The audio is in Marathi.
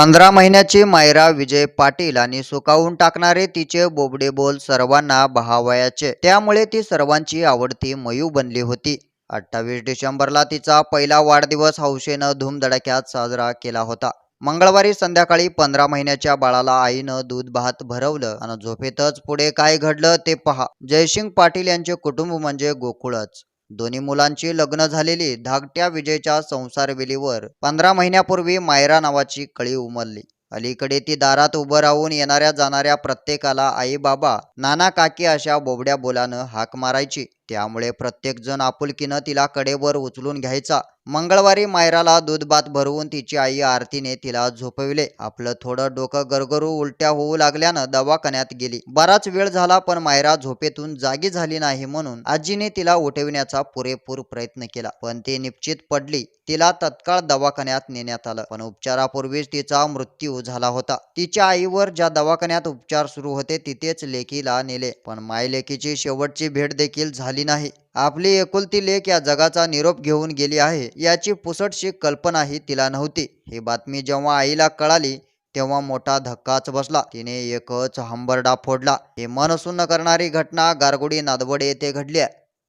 पंधरा महिन्याची मायरा विजय पाटील आणि सुकावून टाकणारे तिचे बोबडे बोल सर्वांना बहावयाचे. त्यामुळे ती सर्वांची आवडती मयू बनली होती. अठ्ठावीस डिसेंबरला तिचा पहिला वाढदिवस हौशेनं धूमधडाक्यात साजरा केला होता. मंगळवारी संध्याकाळी पंधरा महिन्याच्या बाळाला आईनं दूध भात भरवलं आणि झोपेतच पुढे काय घडलं ते पहा. जयसिंग पाटील यांचे कुटुंब म्हणजे गोकुळच. दोन्ही मुलांची लग्न झालेली धाकट्या विजयच्या संसारवेलीवर पंधरा महिन्यापूर्वी मायरा नावाची कळी उमलली. अलीकडे ती दारात उभं राहून येणाऱ्या जाणाऱ्या प्रत्येकाला आई बाबा नाना काकी अशा बोबड्या बोलानं हाक मारायची. त्यामुळे प्रत्येकजण आपुलकीनं तिला कडेवर उचलून घ्यायचा. मंगळवारी मायराला दूधभात भरवून तिची आई आरतीने तिला झोपविले. आपलं थोडं डोकं गरगरू उलट्या होऊ लागल्यानं दवाखान्यात गेली. बराच वेळ झाला पण मायरा झोपेतून जागी झाली नाही म्हणून आजीने तिला उठविण्याचा पुरेपूर प्रयत्न केला. पण ती निश्चित पडली. तिला तत्काळ दवाखान्यात नेण्यात आलं. पण उपचारापूर्वीच तिचा मृत्यू झाला होता. तिच्या आईवर ज्या दवाखान्यात उपचार सुरू होते तिथेच लेकीला नेले. पण मायलेकीची शेवटची भेट देखील झाली नाही. आपली एकुलती लेख या जगाचा निरोप घेऊन गेली आहे याची पुसटशी कल्पनाही तिला नव्हती. ही बातमी जेव्हा आईला कळाली तेव्हा मोठा धक्काच बसला. तिने एकच हंबरडा फोडला. हे मन सुन्न करणारी घटना गारगुडी नादवडे येथे घडली आहे.